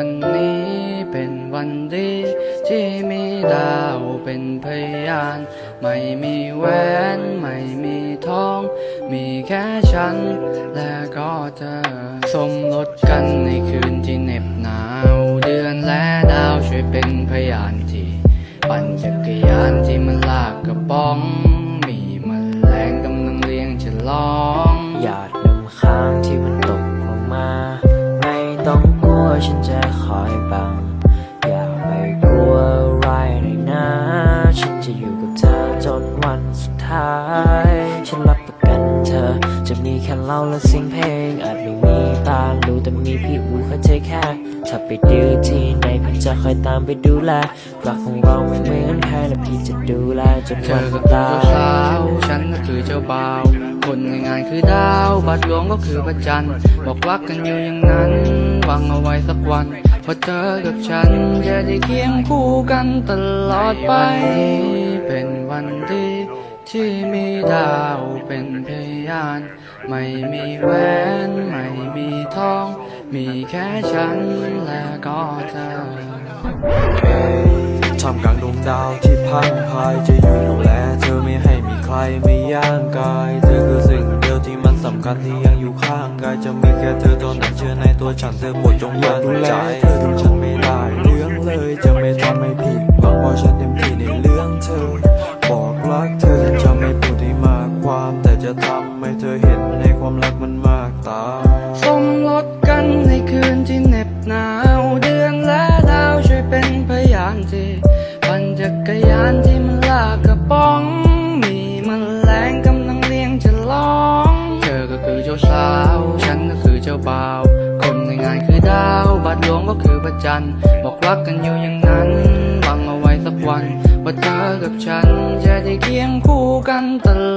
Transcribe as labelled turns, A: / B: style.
A: ันนี้เป็นวันดี ที่มีดาวเป็นพยาน ไม่มีแหวน ไม่มีทอง มีแค่ฉัน และก็เธอ สมรสกันในคืนที่เหน็บหนาว เดือนและดาวช่วยเป็นพยานที่ ปั่นจักรยานที่มันลากกระป๋อง มีมแมลงกำลังเลี้ยงฉลอง
B: หยาดน้ำค้างที่มันตกลงมาม่ต้องกลัว ฉันจะคอยบัง อย่าไปกลัวอะไรเลยนะ ฉันจะอยู่กับเธอจนวันสุดท้าย ฉันรับ เธอ จะมีแค่เราและเสียงเพลง อาจไม่มีตาลูแต่มีพี่อูเข้าใจแค่ถ้าไปดื้อที่ไหนพี่จะคอยตามไปดูแลรักของเราไม่เหมือนใครและพี่จะดูแลจน
A: เธ
B: วั
A: อนก็คือ
B: ตา
A: เจ้าสาวฉันก็คือเจ้าบ่าวคนในงานคือดาว บัตรหลวงก็คือพระจันทร์บอกรักกันอยู่อย่างนั้นหวังเอาไว้สักวันพราะเธอกับฉันจะได้เคียงคู่กันตลอดไป เป็นวันดี ที่มีดาวเป็นพยาน ไม่มีแหวน ไม่มีทอง มีแค่ฉันและก็เธอ
C: ท่ามกลางดวงดาวที่พังพายจะอยู่ดูแลเธอไม่ให้มีใครไม่ย่างกาย เธอคือสิ่งเดียวที่มันสำคัญที่ยังอยู่ข้างกายจะมีแค่เธอเท่านั้นเชื่อในตัวฉันเธอหมดจงมั่นใจเธอดูฉันไม่ได้เรื่องเลยจะไม่ทำให้ผิดหวังเพราะฉัน จะทำให้เธอเห็นในความรักมันมากตา
A: สมรสกันในคืนที่เหน็บหนาวเดือนและดาวช่วยเป็นพยานที่ปั่นจักรยานที่มันลากกระป๋อง มีมแมลงกำลังเลี้ยงฉลอง เธอก็คือเจ้าสาว ฉันก็คือเจ้าบ่าว คนในงานคือดาวบัตรหลวงก็คือพระจันทร์บอกรักกันอยู่อย่างนั้นหวังเอาไว้สักวันว่าเธอกับฉันจะได้เคียงคู่กันต